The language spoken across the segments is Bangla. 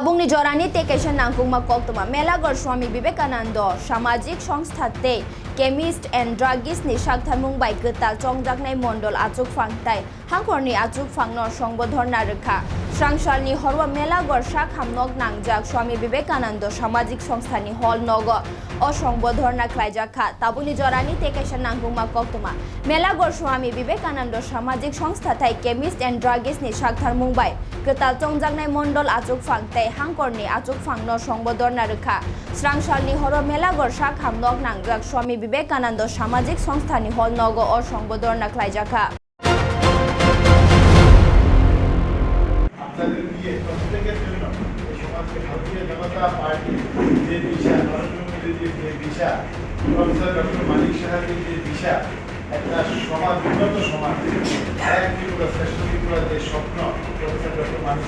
তাবুংনি জরানি তেকেশন নাংকুংমা কক্তমা মেলাগর স্বামী বিবেকানন্দ সামাজিক সংস্থাতে কেমিস্ট এন্ড ড্রাগিস্ট ni সাকথামুং বাই গতাল চংজাকনাই মন্ডল আচুক ফাংতাই হাংখরনি আচুক ফাংন সংবোধনা রেখা। স্রাংসালনি হরওয়া মেলাগর শাক হামনক নাংজাক স্বামী বিবেকানন্দ সামাজিক সংস্থানি হল নগ। অসংবোধনা খ্লাইজাখা তাবুনি জরানি তেকেশন নাংকুংমা কক্তমা। মেলাগর স্বামী বিবেকানন্দ সামাজিক সংস্থা তাই কেমিস্ট এন্ড ড্রাগিস্ট ni সাকথামুং বাই গতাল চংজাকনাই মন্ডল আচুক ফাংতাই হাংকরনি আচুক ফাংন সংবোধনা রেখা। স্রাংসালনি হর মেলাগর শাক হামনক নাংজাক স্বামী বিবেকানন্দ সামাজিক সংস্থানি হল নগ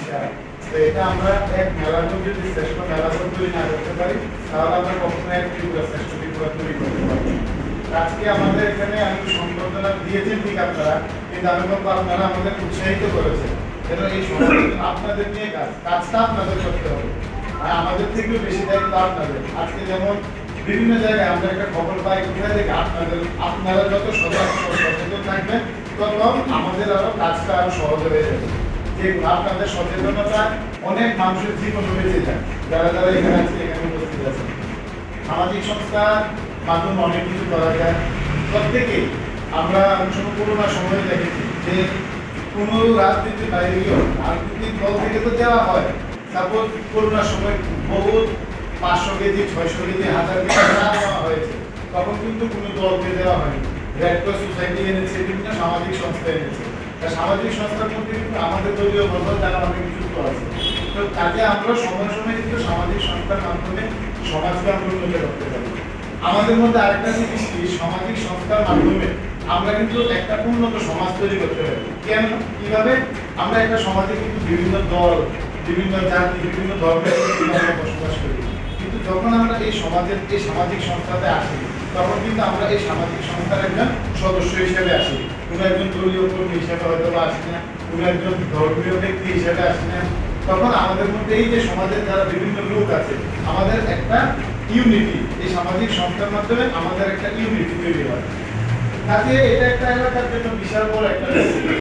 সাহা তো এটা আমরা এক মেলানো যদি শ্রেষ্ঠ তৈরি না করতে পারি, তাহলে আমরা কখনো এক ত্রিপুরা শ্রেষ্ঠ ত্রিপুরা তৈরি করতে আজকে আমাদের এখানে আমি সম্বর্ধনা দিয়েছেন ঠিক আপনারা, কিন্তু আমি বলব আপনারা আমাদের উৎসাহিত করেছেন। যেন এই আপনাদের নিয়ে কাজ কাজটা আপনাদের করতে হবে। আর আমাদের থেকেও বেশি দায়িত্ব আপনাদের। আজকে যেমন বিভিন্ন জায়গায় আমরা একটা খবর পাই, কোথায় থেকে আপনাদের আপনারা যত সজাগ সচেতন থাকবেন, তত আমাদের আরও কাজটা আরও সহজ হয়ে যাবে। যে আপনাদের সচেতনতা অনেক মানুষের জীবন বেঁচে যায়। যারা যারা এখানে আজকে এখানে উপস্থিত আছেন। সামাজিক সংস্থার মাধ্যমে অনেক কিছু করা যায়। প্রত্যেকেই আমরা সময় করোনা সময় দেখেছি যে কোনো রাজনীতির বাইরে গিয়েও রাজনৈতিক দল থেকে তো দেওয়া হয়। সাপোজ করোনার সময় বহু পাঁচশো কেজি, ছয়শো কেজি, হাজার কেজি না হয়েছে, তখন কিন্তু কোনো দলকে দেওয়া হয়নি। রেড ক্রস সোসাইটি এনেছে, বিভিন্ন সামাজিক সংস্থা এনেছে। তা সামাজিক সংস্থার মধ্যে কিন্তু আমাদের দলীয় বন্ধন যারা অনেক যুক্ত আছে তো কাজে আমরা সময় সময় কিন্তু সামাজিক সংস্থার মাধ্যমে সমাজকে আমরা উন্নত করতে পারি। আমাদের মধ্যে আরেকটা জিনিস কি সামাজিক সংস্থার মাধ্যমে আমরা কিন্তু একটা উন্নত সমাজ তৈরি করতে পারি। কেন? কীভাবে? আমরা একটা সমাজে কিন্তু বিভিন্ন দল, বিভিন্ন জাতি, বিভিন্ন ধর্মের বসবাস করি। কিন্তু যখন আমরা এই সমাজের, এই সামাজিক সংস্থাতে আসি, তখন কিন্তু আমরা এই সামাজিক সংস্থার একজন সদস্য হিসেবে আসি। কোনো একজন দলীয় কর্মী হিসেবে হয়তো বা আসি না, কোনো একজন ধর্মীয় ব্যক্তি হিসেবে আসি না। তখন আমাদের মধ্যে এই যে সমাজের যারা বিভিন্ন লোক আছে, আমাদের একটা ইউনিটি, এই সামাজিক সংস্থার মাধ্যমে আমাদের একটা ইউনিটি তৈরি হয়। তাতে এটা একটা এলাকার জন্য বিশাল বড় একটা